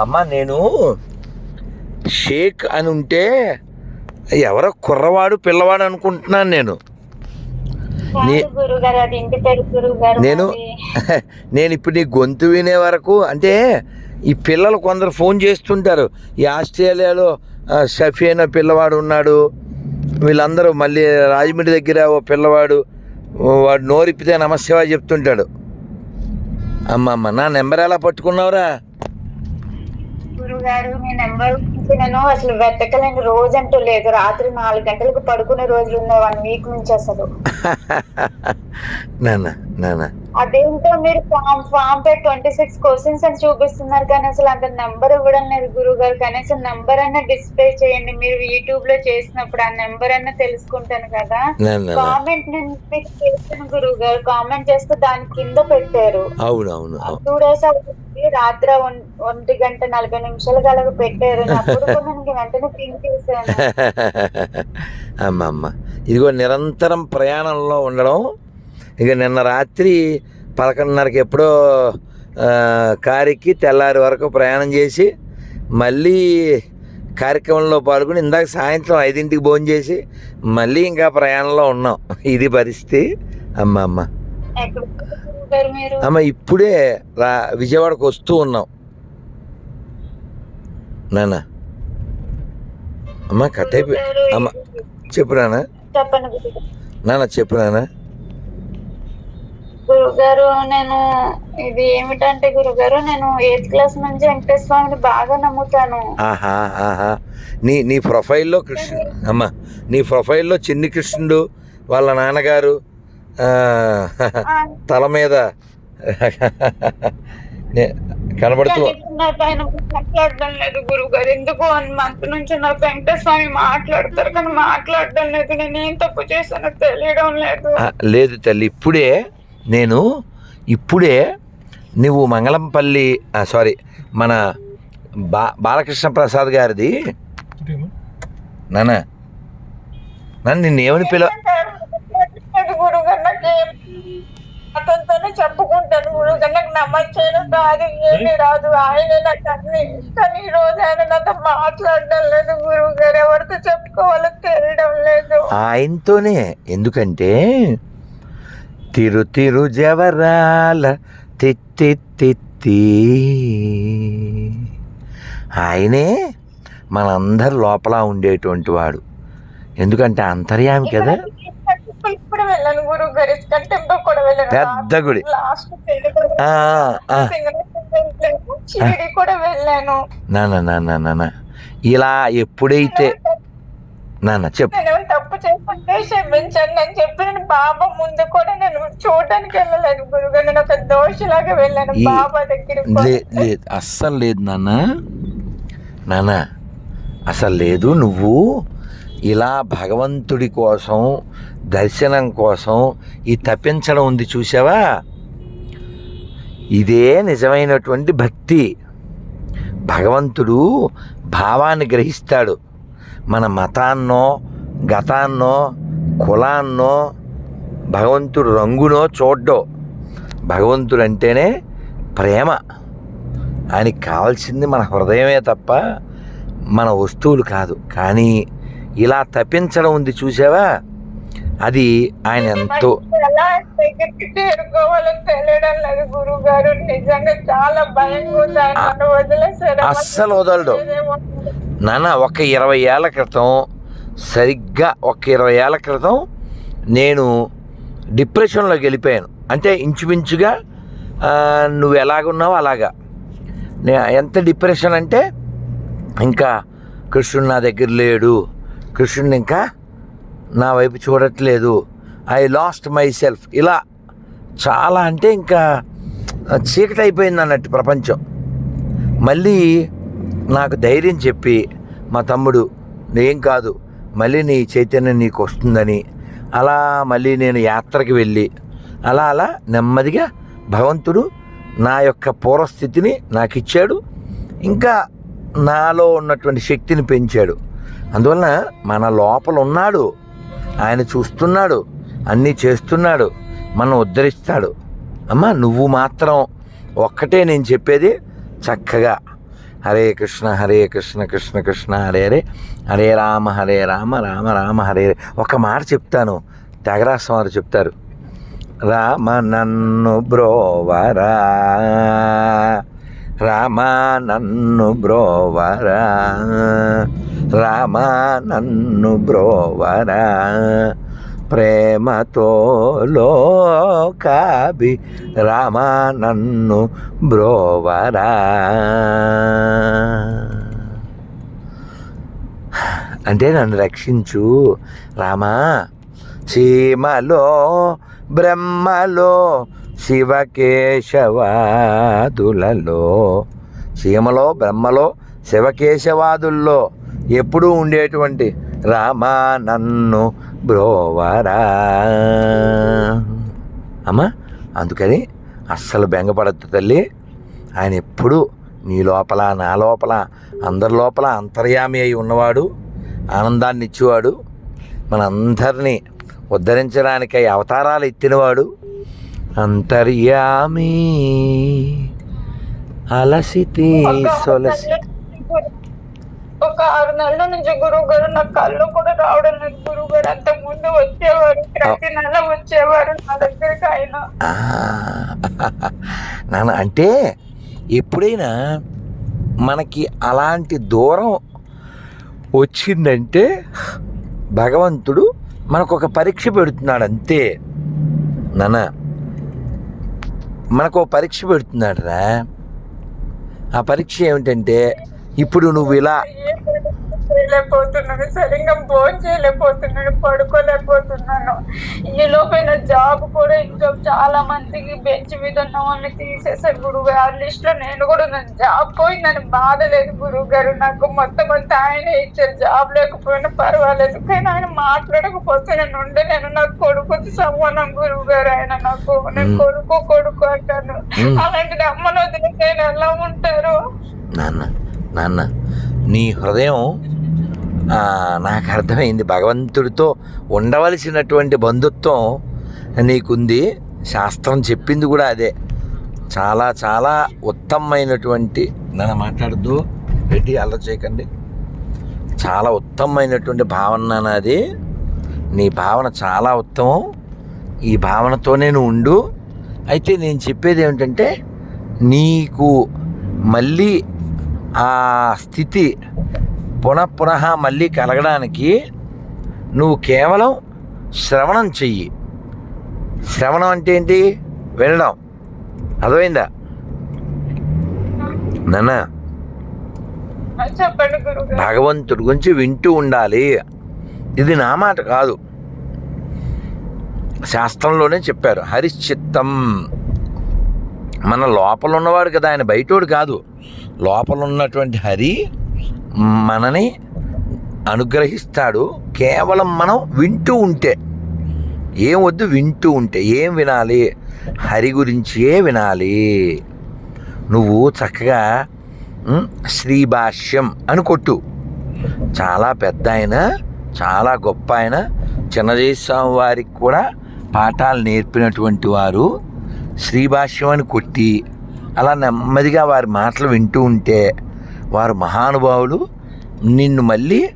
అమ్మ నేను షేక్ అని ఉంటే ఎవరో కుర్రవాడు పిల్లవాడు అనుకుంటున్నాను నేను. నేను. నేను ఇప్పుడు నీ గొంతు వినే వరకు అంటే ఈ పిల్లలు కొందరు ఫోన్ చేస్తుంటారు. ఈ ఆస్ట్రేలియాలో షఫీ అనే పిల్లవాడు ఉన్నాడు. వీళ్ళందరూ మళ్ళీ రాజమండ్రి దగ్గర ఓ పిల్లవాడు వాడు నోరిప్పితే నమస్సేవా చెప్తుంటాడు. అమ్మ అమ్మ నా నెంబర్ ఎలా పట్టుకున్నావురా? గారు మీ నెంబర్ నేను అసలు వెతకలేని రోజు అంటూ లేదు. రాత్రి నాలుగు గంటలకు పడుకునే రోజులు ఉన్నాయి. వన్ వీక్ నుంచి అసలు. నానా నానా అదేంటో మీరు form form pay twenty six questions అని చూపిస్తున్నారు కానీ అసలు అంత నెంబర్ ఇవ్వడం లేదు గురువు గారు కనీసం నెంబర్ అన్న డిస్ప్లే చేయండి. మీరు యూట్యూబ్లో చేసినప్పుడు ఆ నెంబర్ అన్న తెలుసుకుంటాను కదా. కామెంట్ నేను మీకు చేస్తాను గురువు గారు కామెంట్ చేస్తే దాని కింద పెట్టారు. అవును అవును అవును టూ డేస్ అవుతుంది. రాత్రి ఒంటి గంట నలభై నిమిషాలకు అలాగ పెట్టారు. అప్పుడు వెంటనే థింక్ చేశాను. అమ్మ అమ్మ ఇదిగో నిరంతరం ప్రయాణంలో ఉండడం ఇక నిన్న రాత్రి పదకొండున్నరకి ఎప్పుడో ఆ, కారెక్కి తెల్లారి వరకు ప్రయాణం చేసి మళ్ళీ కార్యక్రమంలో పాల్గొని ఇందాక సాయంత్రం ఐదింటికి భోజనం చేసి మళ్ళీ ఇంకా ప్రయాణంలో ఉన్నాం. ఇది పరిస్థితి. అమ్మ అమ్మ. అమ్మ ఇప్పుడే రా విజయవాడకు వస్తూ ఉన్నాం. నాన్న. అమ్మ కట్ అయిపోయి అమ్మ చెప్పు గారు. నాన్న చెప్పు నాన్న. గురుగారు నేను ఇది ఏమిటంటే గురుగారు నేను ఎయిత్ క్లాస్ నుంచి వెంకటేశ్వర స్వామిని బాగా నమ్ముతాను. ఆహా ఆహా. నీ నీ ప్రొఫైల్లో కృష్ణ అమ్మ నీ ప్రొఫైల్లో చిన్ని కృష్ణుడు వాళ్ళ నాన్నగారు తల మీద కనబడుతూ మాట్లాడడం లేదు గురువు గారు ఎందుకు వన్ మంత్ నుంచి నాకు వెంకటేశ్వర స్వామి మాట్లాడతారు కానీ మాట్లాడడం లేదు. నేను ఏం తప్పు చేశానో తెలియడం లేదు. లేదు తల్లి ఇప్పుడే నేను ఇప్పుడే నువ్వు మంగళంపల్లి సారీ మన బా బాలకృష్ణ ప్రసాద్ గారిది నాన్న నన్ను నిన్నేమని పిలవ గురువు గారు నాకు ఏం అతనితోనే చెప్పుకుంటాను. నాకు నమ్మచ్చేయడం రాదు ఏమీ రాదు. ఆయన నాకు అన్ని కానీ ఈ రోజు ఆయన నాతో మాట్లాడడం లేదు. గురువు గారు ఎవరితో చెప్పుకోవాలో తెలియడం లేదు. ఆయనతోనే. ఎందుకంటే తిరు తిరు జవరాల తిత్తి తిత్తి. ఆయనే మనందరి లోపల ఉండేటువంటి వాడు. ఎందుకంటే అంతర్యామి కదా? పెద్ద గుడి. నాన్న ఇలా ఎప్పుడైతే నాన్న చెప్పు. నేను తప్పు చేసుకుంటే క్షమించండి అని చెప్పి నేను బాబా ముందు కూడా నేను చూడడానికి వెళ్ళలేదు గురుగారు. నేను ఒక దోషలాగా వెళ్ళాను బాబా దగ్గరికి లే లేదు అస్సలు లేదు నాన్న. నాన్న అసలు లేదు. నువ్వు ఇలా భగవంతుడి కోసం దర్శనం కోసం ఈ తప్పించడం ఉంది చూసావా? ఇదే నిజమైనటువంటి భక్తి. భగవంతుడు భావాన్ని గ్రహిస్తాడు. మన మతాన్నో గతాన్నో కులాన్నో భగవంతుడు రంగునో చూడ్డో. భగవంతుడు అంటేనే ప్రేమ. ఆయనకి కావాల్సింది మన హృదయమే తప్ప మన వస్తువులు కాదు. కానీ ఇలా తప్పించడం ఉంది చూసావా? అది ఆయన ఎంతో ఎలా దగ్గరికి చేరుకోవాలో తెలియడం లేదు గురువు గారు నిజంగా చాలా భయంగా ఉంది. ఆయన నన్ను వదిలేసారు. అస్సలు వదలడు. నాన్న ఒక ఇరవై ఏళ్ళ క్రితం సరిగ్గా ఒక ఇరవై ఏళ్ళ క్రితం నేను డిప్రెషన్లోకి వెళ్ళిపోయాను. అంటే ఇంచుమించుగా నువ్వు ఎలాగున్నావో అలాగా. ఎంత డిప్రెషన్ అంటే ఇంకా కృష్ణుడు నా దగ్గర లేడు. కృష్ణుడిని ఇంకా నా వైపు చూడట్లేదు. ఐ లాస్ట్ మై సెల్ఫ్ ఇలా చాలా అంటే ఇంకా చీకటి అయిపోయింది అన్నట్టు ప్రపంచం. మళ్ళీ నాకు ధైర్యం చెప్పి మా తమ్ముడు ఏం కాదు మళ్ళీ నీ చైతన్యం నీకు వస్తుందని. అలా మళ్ళీ నేను యాత్రకి వెళ్ళి అలా అలా నెమ్మదిగా భగవంతుడు నా యొక్క పూర్వస్థితిని నాకు ఇచ్చాడు ఇంకా నాలో ఉన్నటువంటి శక్తిని పెంచాడు. అందువలన మన లోపల ఉన్నాడు ఆయన చూస్తున్నాడు. అన్నీ చేస్తున్నాడు. మనం ఉద్ధరిస్తాడు. అమ్మ నువ్వు మాత్రం ఒక్కటే నేను చెప్పేది చక్కగా. హరే కృష్ణ హరే కృష్ణ కృష్ణ కృష్ణ హరే హరే. హరే రామ హరే రామ రామ రామ హరే హరే. ఒక మాట చెప్తాను. త్యాగరాజ వారు చెప్తారు. రామ నన్ను బ్రోవరా. రామ నన్ను బ్రోవరా. రామ నన్ను బ్రోవరా. ప్రేమతో లోకాభి రామ నన్ను బ్రోవరా. అంటే నన్ను రక్షించు రామా. సీమలో బ్రహ్మలో శివకేశవాదులలో సీమలో బ్రహ్మలో శివకేశవాదుల్లో ఎప్పుడూ ఉండేటువంటి రామా నన్ను బ్రోవరా. అమ్మా అందుకని అస్సలు బెంగపడద్దు తల్లి. ఆయన ఎప్పుడు నీ లోపల నా లోపల అందరి లోపల అంతర్యామి అయి ఉన్నవాడు ఆనందాన్ని ఇచ్చేవాడు మనందరినీ ఉద్ధరించడానికై అవతారాలు ఎత్తినవాడు అంతర్యామి అలసితి సొలసి ఒక ఆరు నెలల నుంచి గురువు గారు నా కళ్ళు కూడా రావడం లేదు. గురువు గారు అంత ముందు వచ్చేవారు ప్రతి నెల వచ్చేవారు నా దగ్గరికి ఆయన. నాన్న అంటే ఎప్పుడైనా మనకి అలాంటి దూరం వచ్చిందంటే భగవంతుడు మనకు ఒక పరీక్ష పెడుతున్నాడు అంతే. నాన్న మనకు ఒక పరీక్ష పెడుతున్నాడు రా ఆ పరీక్ష ఏమిటంటే ఇప్పుడు నువ్వు ఇలా చేయలేకపోతున్నాను సరిగ్గా భోజనం చేయలేకపోతున్నాను పడుకోలేకపోతున్నాను. ఈ లోపైన జాబ్ కూడా ఇంకా చాలా మందికి బెంచ్ మీద ఉన్న వాళ్ళని తీసేసారు గురువు గారు. ఆ లిస్ట్లో నేను కూడా ఉన్నాను. జాబ్ పోయిందని బాధ లేదు గురువు గారు. నాకు మొత్తం అంతా ఆయనే ఇచ్చారు. జాబ్ లేకపోయినా పర్వాలేదు. కానీ ఆయన మాట్లాడకపోతే నేను ఉండలేను నాకు కొడుకుతో సమానం గురువు గారు. ఆయన నాకు నేను. కొడుకు కొడుకు అంటాను. అలాంటిది అమ్మను వదిలేసి ఎలా ఉంటారు? నాన్న నీ హృదయం నాకు అర్థమైంది. భగవంతుడితో ఉండవలసినటువంటి బంధుత్వం నీకుంది. శాస్త్రం చెప్పింది కూడా అదే. చాలా చాలా ఉత్తమమైనటువంటి నన్ను మాట్లాడద్దు రెడ్డి అల్లరి చేయకండి. చాలా ఉత్తమమైనటువంటి భావన నాది నీ భావన చాలా ఉత్తమం. ఈ భావనతోనే నువ్వు ఉండు. అయితే నేను చెప్పేది ఏమిటంటే నీకు మళ్ళీ ఆ స్థితి పునః పునః మళ్ళీ కలగడానికి నువ్వు కేవలం శ్రవణం చెయ్యి. శ్రవణం అంటే ఏంటి? వినడం. అర్థమైందా? నాన్న. భగవంతుడి గురించి వింటూ ఉండాలి. ఇది నా మాట కాదు. శాస్త్రంలోనే చెప్పారు. హరిశ్చిత్తం. మన లోపల ఉన్నవాడు కదా ఆయన బయటోడు కాదు. లోపల ఉన్నటువంటి హరి మనని అనుగ్రహిస్తాడు. కేవలం మనం వింటూ ఉంటే. ఏం వద్దు వింటూ ఉంటే. ఏం వినాలి? హరి గురించే వినాలి. నువ్వు చక్కగా శ్రీభాష్యం అని కొట్టు. చాలా పెద్ద ఆయన చాలా గొప్ప ఆయన. చిన్నజయస్వామి వారికి కూడా పాఠాలు నేర్పినటువంటి వారు. శ్రీభాష్యం అని కొట్టి అలా నెమ్మదిగా వారి మాటలు వింటూ ఉంటే వారు మహానుభావులు నిన్ను మళ్ళీ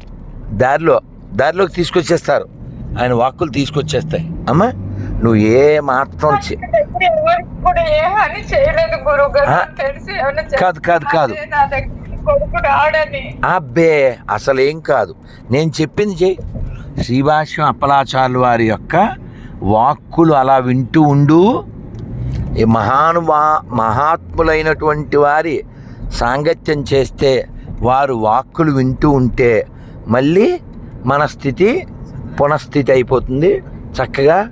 దారిలో దారిలోకి తీసుకొచ్చేస్తారు. ఆయన వాక్కులు తీసుకొచ్చేస్తాయి. అమ్మా నువ్వు ఏ మాత్రం కాదు, కాదు, కాదు. అబ్బే అసలు ఏం కాదు. నేను చెప్పింది చెయ్యి శ్రీభాష్యం అప్పలాచార్యుల వారి యొక్క వాక్కులు అలా వింటూ ఉండు. ఈ మహానుభా మహాత్ములైనటువంటి వారి సాంగత్యం చేస్తే వారు వాక్కులు వింటూ ఉంటే మళ్ళీ మన స్థితి పునఃస్థితి అయిపోతుంది. చక్కగా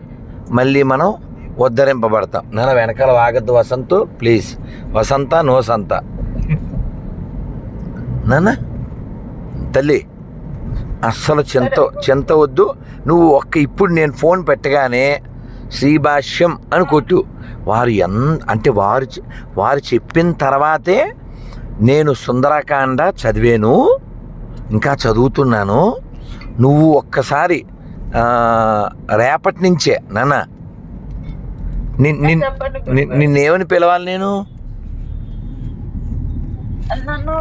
మళ్ళీ మనం ఉద్ధరింపబడతాం. నెల వెనకాల వాగద్దు వసంతు ప్లీజ్. వసంత నో సంత. నాన్న తల్లి అస్సలు చింత చింత వద్దు. నువ్వు ఒక్క ఇప్పుడు నేను ఫోన్ పెట్టగానే శ్రీభాష్యం అని కొట్టు. వారు ఎన్ అంటే వారు వారు చెప్పిన తర్వాతే నేను సుందరకాండ చదివాను ఇంకా చదువుతున్నాను. నువ్వు ఒక్కసారి రేపటి నుంచే నాన్న. నిన్నేమని పిలవాలి నేను? నన్ను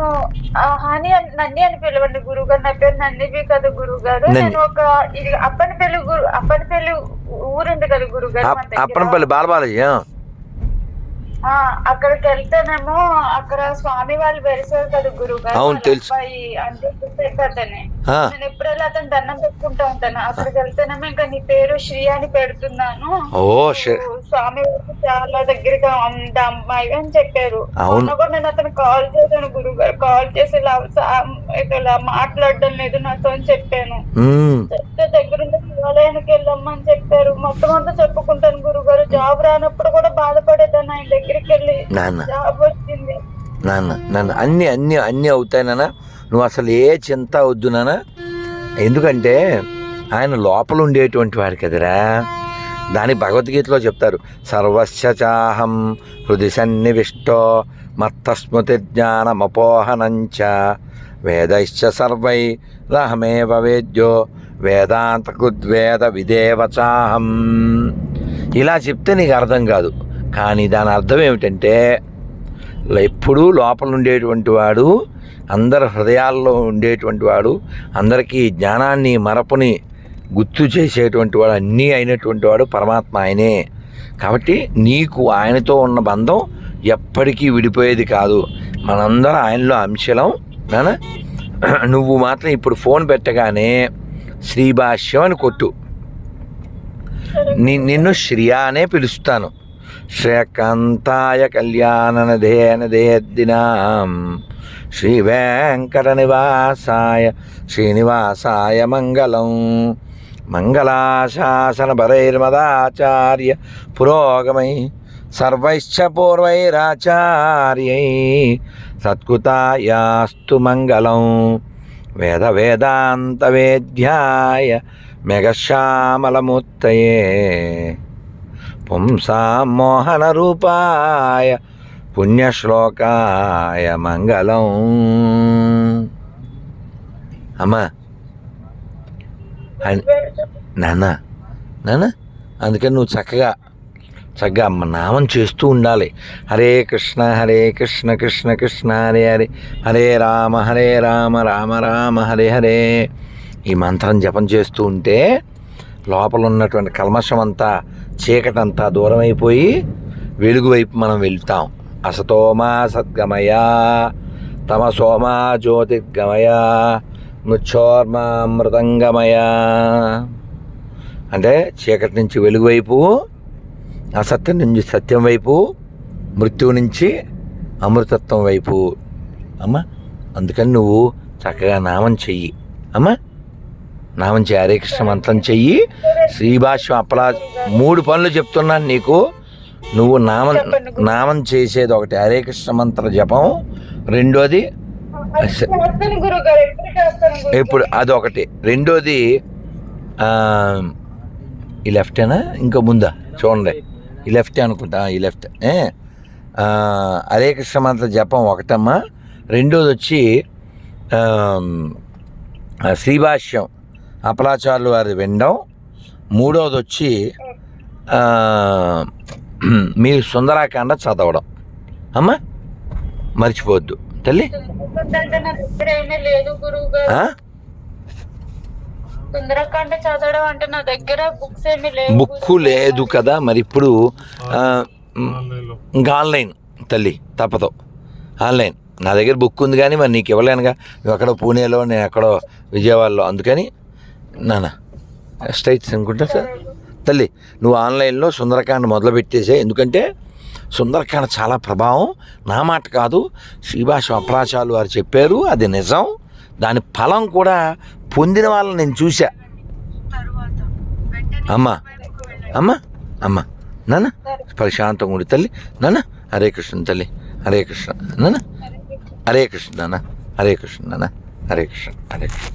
అని- నన్ని అని పిలవండి గురువు గారు నా పేరు నన్నివి కదా గురువు గారు. నేను ఒక ఇది అప్పనిపల్లి గురు అప్పనిపల్లి ఊరుంది కదా గురువు గారు. అప్పనపల్లి బాలబాలయ్య అక్కడికి వెళ్తేనేమో అక్కడ స్వామి వాళ్ళు వెలిసారు కదా గురువు గారు అవును, తెలుసు. అంటే నేను ఎప్పుడైనా అతను దండం పెట్టుకుంటా ఉంటాను అక్కడికి వెళ్తేనేమో ఇంకా నీ పేరు శ్రీ అని పెడుతున్నాను. ఓ స్వామి వారికి చాలా దగ్గరగా ఉంది అమ్మాయి అని చెప్పారు. అవును. కూడా నేను అతను కాల్ చేశాను గురువు గారు కాల్ చేసి ఇలా మాట్లాడడం లేదు నాతో అని చెప్పాను. చెప్తే దగ్గరుండి శివాలయానికి వెళ్ళమ్మని చెప్పారు. మొత్తం అంతా చెప్పుకుంటాను గురువు గారు జాబ్ రానప్పుడు కూడా బాధపడేదాన్ని ఆయన దగ్గరికి వెళ్ళి నాన్న. జాబ్ వచ్చింది. నాన్న నాన్న అన్నీ అన్నీ అన్నీ అవుతాయి నాన్న. నువ్వు అసలు ఏ చింత వద్దు నాన్న. ఎందుకంటే ఆయన లోపల ఉండేటువంటి వాడు కదరా. దాని భగవద్గీతలో చెప్తారు. సర్వస్య చాహం హృది సన్నివిష్టో మత్తస్మృతి జ్ఞానమపోహనంచ వేదైశ్చ సర్వై రహమేవ వేద్యో వేదాంతకుద్వేద విదేవచాహం ఇలా చెప్తే నీకు అర్థం కాదు. కానీ దాని అర్థం ఏమిటంటే ఎప్పుడూ లోపల ఉండేటువంటి వాడు అందరి హృదయాల్లో ఉండేటువంటి వాడు అందరికీ జ్ఞానాన్ని మరపుని గుర్తు చేసేటువంటి వాడు అన్నీ అయినటువంటి వాడు పరమాత్మ ఆయనే. కాబట్టి నీకు ఆయనతో ఉన్న బంధం ఎప్పటికీ విడిపోయేది కాదు. మనందరం ఆయనలో అంశలం నువ్వు మాత్రం ఇప్పుడు ఫోన్ పెట్టగానే శ్రీభాష్యం అని కొట్టు. నిన్ను శ్రియా అనే పిలుస్తాను. శ్రీకాంతాయ కళ్యాణనధేనధేద్దినాం శ్రీ వెంకట నివాసాయ శ్రీనివాసాయ మంగళం. మంగళాశాసన భరైర్మదాచార్య పురోగమై సర్వైశ్చ పూర్వైరాచార్యై సత్కృతాయాస్తు మంగళం. వేద వేదాంత వేద్యాయ మెఘశ్యామలమూర్తయే. పుంసాం మోహన రూపాయ పుణ్యశ్లోకాయ మంగళం. అమ్మా. నాన్న. నాన్న అందుకని నువ్వు చక్కగా చక్కగా నామం చేస్తూ ఉండాలి. హరే కృష్ణ హరే కృష్ణ కృష్ణ కృష్ణ హరే హరే హరే రామ హరే రామ రామ రామ హరే హరే. ఈ మంత్రం జపం చేస్తూ ఉంటే లోపల ఉన్నటువంటి కల్మషం అంతా చీకటంతా దూరం అయిపోయి వెలుగు వైపు మనం వెళ్తాం. అసతోమా సద్గమయ తమసోమా జ్యోతిర్గమయ మృచ్చోర్మా అమృతంగమయ అంటే చీకటి నుంచి వెలుగు వైపు అసత్యం నుంచి సత్యం వైపు మృత్యువు నుంచి అమృతత్వం వైపు. అమ్మా అందుకని నువ్వు చక్కగా నామం చెయ్యి. అమ్మా నామం చెయ్యి. హరే కృష్ణ మంత్రం చెయ్యి. శ్రీభాష్యం అప్పలా మూడు పనులు చెప్తున్నాను నీకు. నువ్వు నామం నామం చేసేది ఒకటి. హరే కృష్ణ మంత్ర జపం. రెండోది ఇప్పుడు అదొకటి. రెండోది ఈ లెఫ్టేనా? ఇంకా ముందా? చూడండి. ఈ లెఫ్టే అనుకుంటా ఈ లెఫ్ట్. హరే కృష్ణ మంత్ర జపం ఒకటమ్మా. రెండోది వచ్చి శ్రీభాష్యం అపలాచారులు వారి వినడం. మూడోది వచ్చి మీరు సుందరాకాండ చదవడం. అమ్మా మర్చిపోవద్దు. తల్లి? లేదు? సుందరకాండ చదవడం అంటే నా దగ్గర బుక్స్ ఏమీ లేవు. బుక్కు లేదు కదా మరి ఇప్పుడు ఇంకా ఆన్లైన్ తల్లి తప్పదు. ఆన్లైన్. నా దగ్గర బుక్ ఉంది కానీ మరి నీకు ఇవ్వలేనుగా నువ్వు ఎక్కడో పూణేలో నేను ఎక్కడో విజయవాడలో. అందుకని నాన్న స్ట్రైట్స్ అనుకుంటా సార్. తల్లి నువ్వు ఆన్లైన్లో సుందరకాండ మొదలు పెట్టేసే ఎందుకంటే సుందరకాండ చాలా ప్రభావం. నా మాట కాదు. శ్రీభాష అప్రాచాలు వారు చెప్పారు అది నిజం. దాని ఫలం కూడా పొందిన వాళ్ళని నేను చూసా అమ్మా అమ్మ అమ్మ నాన్న ప్రశాంతం ఉండి తల్లి నాన్న హరే కృష్ణ తల్లి హరే కృష్ణ నాన్న హరే కృష్ణ నాన్న హరే కృష్ణ నాన్న హరే కృష్ణ హరే కృష్ణ.